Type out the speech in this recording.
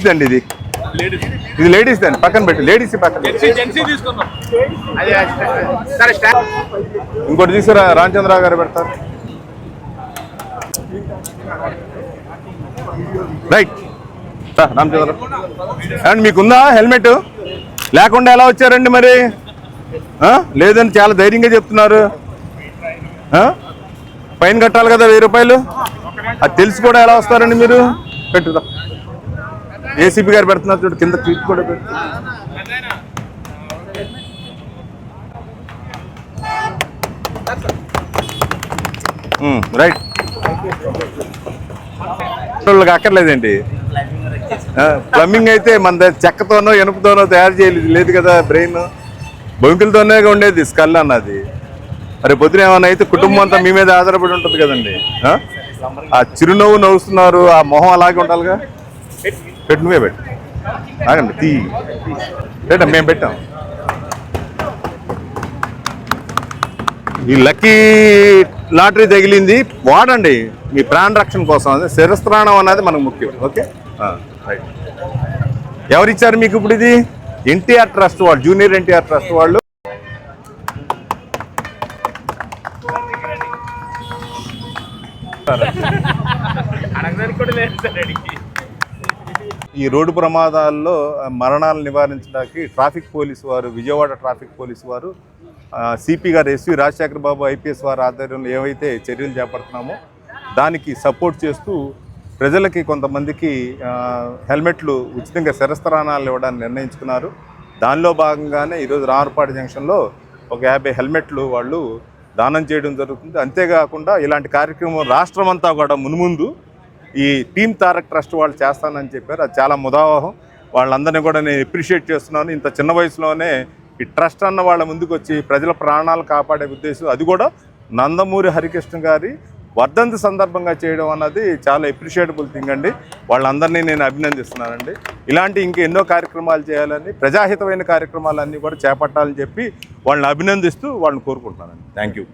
ఇదండి ఇది. ఇది లేడీస్ దాన్ని పక్కన పెట్టి లేడీస్ పక్కన ఇంకోటి తీసుకురా రామచంద్రరావు గారు పెడతారు. రైట్ రా, రామచంద్రరావు. అండ్ మీకుందా హెల్మెట్? లేకుండా ఎలా వచ్చారండి మరి? లేదని చాలా ధైర్యంగా చెప్తున్నారు. ఫైన్ కట్టాలి కదా వెయ్యి రూపాయలు. అది తెలిసి కూడా ఎలా వస్తారండి మీరు? పెట్టుదా. ఏసీపీ గారు పెడుతున్నారు చూడు కింద క్లిప్ కూడా పెట్టు. రైట్. వాళ్ళకి అక్కర్లేదండి ప్లంబింగ్ అయితే మన దగ్గర చెక్కతోనో ఎనుపుతోనో తయారు చేయలేదు లేదు కదా బ్రెయిన్. బొంకులతోనే ఉండేది స్కల్ అన్నది. మరి పొద్దున ఏమైనా అయితే కుటుంబం అంతా మీ మీద ఆధారపడి ఉంటుంది కదండి ఆ? చిరునవ్వు నవ్వుస్తున్నారు ఆ మొహం అలాగే ఉండాలిగా? పెట్టు నువ్వే పెట్టు. ఆగండి తీ. పెట్టాం మేము పెట్టాం. ఈ లక్కీ లాటరీ తగిలింది వాడండి. మీ ప్రాణ రక్షణ కోసం అదే శిరస్త్రాణం అన్నది మనకు ముఖ్యం ఓకే? రైట్. ఎవరిచ్చారు మీకు ఇప్పుడు ఇది? ఎన్టీఆర్ ట్రస్ట్ వాళ్ళు జూనియర్ ఎన్టీఆర్ ట్రస్ట్ వాళ్ళు. ఈ రోడ్డు ప్రమాదాల్లో మరణాలు నివారించడానికి ట్రాఫిక్ పోలీసు వారు విజయవాడ ట్రాఫిక్ పోలీసు వారు సిపి గారు S V Rajasekhara Babu IPS వారి ఆధ్వర్యంలో ఏవైతే చర్యలు చేపడుతున్నామో దానికి సపోర్ట్ చేస్తూ ప్రజలకి కొంతమందికి హెల్మెట్లు ఉచితంగా శిరస్థానాలు ఇవ్వడానికి నిర్ణయించుకున్నారు. దానిలో భాగంగానే ఈరోజు రామరపాడు జంక్షన్లో ఒక యాభై హెల్మెట్లు వాళ్ళు దానం చేయడం జరుగుతుంది. అంతేకాకుండా ఇలాంటి కార్యక్రమం రాష్ట్రం అంతా కూడా మున్ముందు ఈ టీమ్ తారక్ ట్రస్ట్ వాళ్ళు చేస్తానని చెప్పారు. అది చాలా ముదావహం. వాళ్ళందరినీ కూడా నేను ఎప్రిషియేట్ చేస్తున్నాను. ఇంత చిన్న వయసులోనే ఈ ట్రస్ట్ అన్న వాళ్ళ ముందుకు వచ్చి ప్రజల ప్రాణాలు కాపాడే ఉద్దేశం. అది కూడా నందమూరి హరికృష్ణ గారి వర్ధంతి సందర్భంగా చేయడం అన్నది చాలా ఎప్రిషియేటబుల్ థింగ్ అండి. వాళ్ళందరినీ నేను అభినందిస్తున్నానండి. ఇలాంటి ఇంక ఎన్నో కార్యక్రమాలు చేయాలని ప్రజాహితమైన కార్యక్రమాలన్నీ కూడా చేపట్టాలని చెప్పి వాళ్ళని అభినందిస్తూ వాళ్ళని కోరుకుంటున్నానండి. Thank you